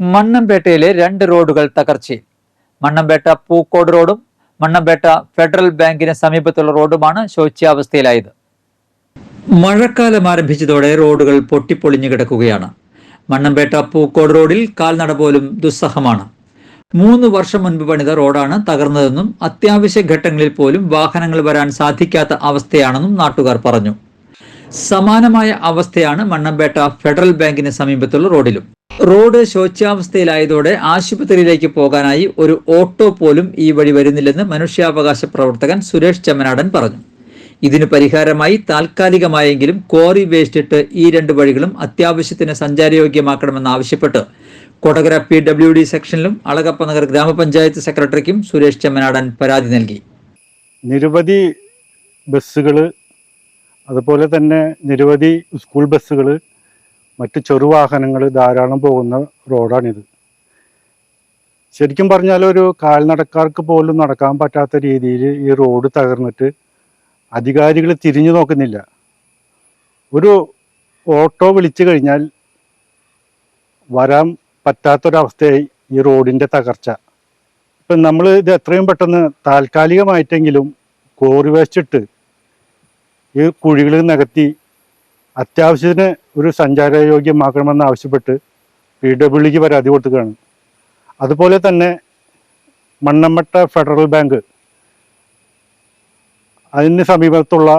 മണ്ണമ്പേട്ടയിലെ രണ്ട് റോഡുകൾ തകർച്ചയിൽ. മണ്ണമ്പേട്ട പൂക്കോട് റോഡും മണ്ണമ്പേട്ട ഫെഡറൽ ബാങ്കിന് സമീപത്തുള്ള റോഡുമാണ് ശോച്യാവസ്ഥയിലായത്. മഴക്കാലം ആരംഭിച്ചതോടെ റോഡുകൾ പൊട്ടിപ്പൊളിഞ്ഞു കിടക്കുകയാണ്. മണ്ണമ്പേട്ട പൂക്കോട് റോഡിൽ കാൽനട പോലും ദുസ്സഹമാണ്. മൂന്ന് വർഷം മുൻപ് പണിത റോഡാണ് തകർന്നതെന്നും അത്യാവശ്യ ഘട്ടങ്ങളിൽ പോലും വാഹനങ്ങൾ വരാൻ സാധിക്കാത്ത അവസ്ഥയാണെന്നും നാട്ടുകാർ പറഞ്ഞു. സമാനമായ അവസ്ഥയാണ് മണ്ണമ്പേട്ട ഫെഡറൽ ബാങ്കിന് സമീപത്തുള്ള റോഡിലും. റോഡ് ശോച്യാവസ്ഥയിലായതോടെ ആശുപത്രിയിലേക്ക് പോകാനായി ഒരു ഓട്ടോ പോലും ഈ വഴി വരുന്നില്ലെന്ന് മനുഷ്യാവകാശ പ്രവർത്തകൻ സുരേഷ് ചെമ്മനാടൻ പറഞ്ഞു. ഇതിനു പരിഹാരമായി താൽക്കാലികമായെങ്കിലും ക്വാറി വേസ്റ്റ് ഇട്ട് ഈ രണ്ട് വഴികളും അത്യാവശ്യത്തിന് സഞ്ചാരയോഗ്യമാക്കണമെന്ന് ആവശ്യപ്പെട്ട് കൊടകര പി ഡബ്ല്യു ഡി സെക്ഷനിലും അളകപ്പ നഗർ ഗ്രാമപഞ്ചായത്ത് സെക്രട്ടറിക്കും സുരേഷ് ചെമ്മനാടൻ പരാതി നൽകി. നിരവധി ബസ്സുകൾ അതുപോലെ തന്നെ നിരവധി സ്കൂൾ ബസ്സുകൾ മറ്റ് ചെറുവാഹനങ്ങൾ ധാരാളം പോകുന്ന റോഡാണിത്. ശരിക്കും പറഞ്ഞാൽ ഒരു കാൽനടക്കാർക്ക് പോലും നടക്കാൻ പറ്റാത്ത രീതിയിൽ ഈ റോഡ് തകർന്നിട്ട് അധികാരികൾ തിരിഞ്ഞു നോക്കുന്നില്ല. ഒരു ഓട്ടോ വിളിച്ചു കഴിഞ്ഞാൽ വരാൻ പറ്റാത്തൊരവസ്ഥയായി ഈ റോഡിന്റെ തകർച്ച. ഇപ്പം നമ്മൾ ഇത് എത്രയും പെട്ടെന്ന് താൽക്കാലികമായിട്ടെങ്കിലും കോറി വേസ്റ്റ് ഇട്ട് ഈ കുഴികൾ നികത്തി അത്യാവശ്യത്തിന് ഒരു സഞ്ചാരയോഗ്യമാക്കണമെന്ന് ആവശ്യപ്പെട്ട് പി ഡബ്ല്യുക്ക് പരാതി കൊടുക്കുകയാണ്. അതുപോലെ തന്നെ മണ്ണമ്മട്ട ഫെഡറൽ ബാങ്ക് അതിന് സമീപത്തുള്ള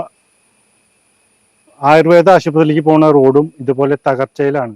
ആയുർവേദ ആശുപത്രിയിലേക്ക് പോകുന്ന റോഡും ഇതുപോലെ തകർച്ചയിലാണ്.